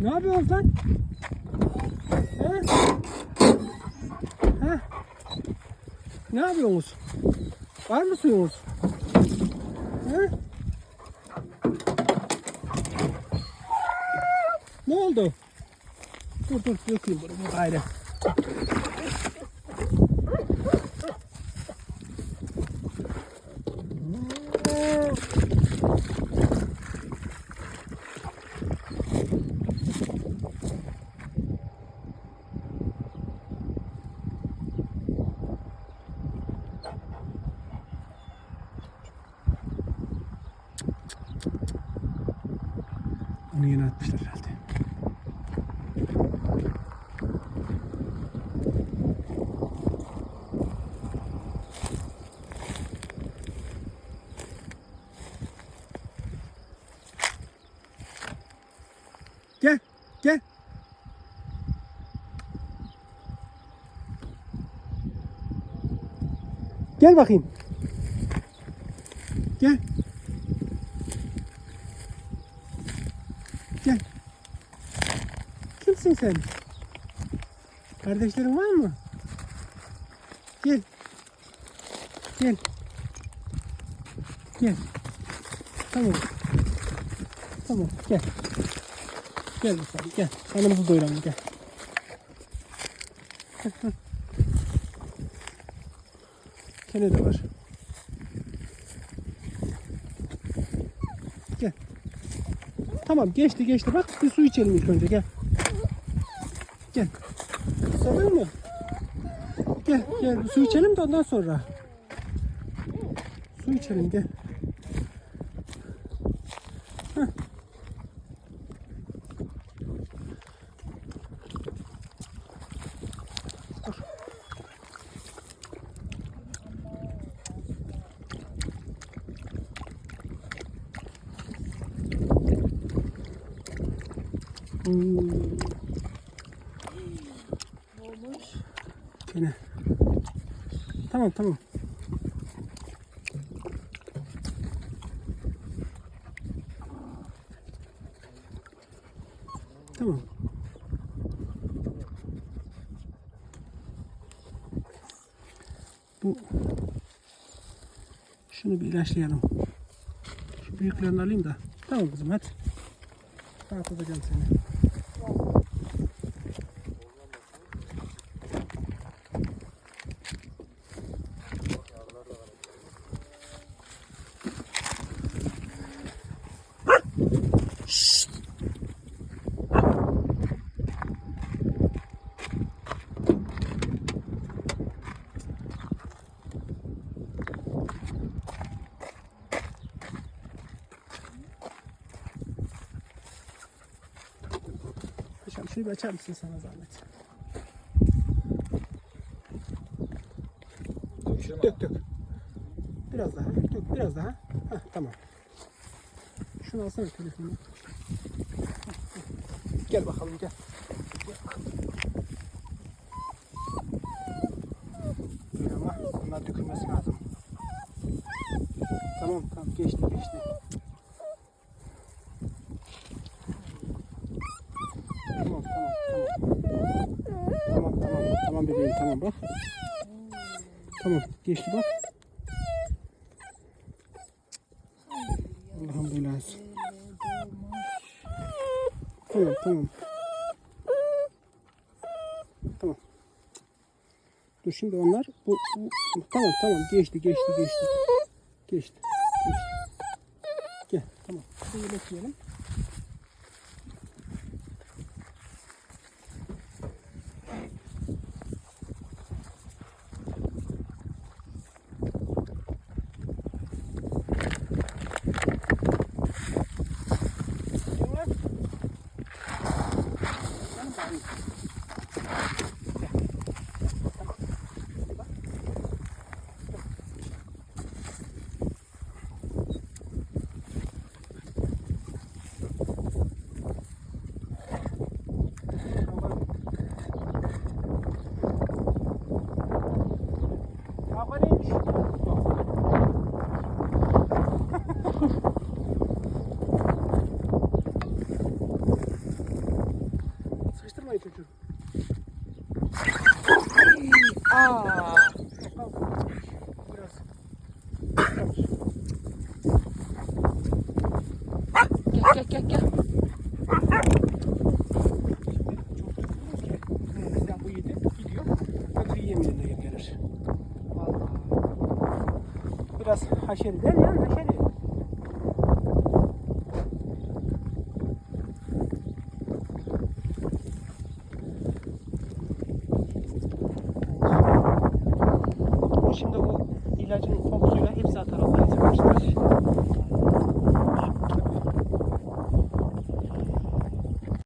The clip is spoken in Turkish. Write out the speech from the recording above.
Ne yapıyorsunuz lan? Ha? Ha? Ne yapıyorsunuz? Var mı suyunuz? Ha? Ne oldu? Dur dur dökeyim bunu bu gayrı. Onu yeni atmışlar herhalde. Gel, gel. Gel bakayım. Gel. Kimsin sen? Kardeşlerin var mı? Gel. Gel. Gel. Tamam. Tamam gel. Gel bakalım gel. Karnımızı doyuralım gel. Kene de var. Gel. Tamam geçti geçti bak bir su içelim ilk önce gel. Gel. Sabır mı? Gel gel su içelim de ondan sonra. Su içelim gel. Heh. Dur. Gene. Tamam tamam. Tamam. Bu şunu bir ilaçlayalım. Şu büyüklerini alayım da. Tamam kızım hadi. Dağıtacağım seni. Bir açar mısın sana zahmet? Dök dök. Biraz daha. Dök biraz daha. Heh, tamam. Şunu alsana telefonu. Gel bakalım gel. Gel bakalım. Ama bunlar dökülmesi lazım. Tamam tamam geçti geçti. Tamam tamam tamam. Bebeğim tamam bak. Tamam geçti bak. Allah'ım belası. Tamam tamam. Tamam. Dur şimdi onlar bu, bu tamam tamam geçti geçti geçti. Geçti. Geçti. Gel tamam. Şurayı bekleyelim. Sıkıştırmayın çocuğu. Aa. Biraz. Gel gel gel gel. Biraz haşeri der ya haşeri.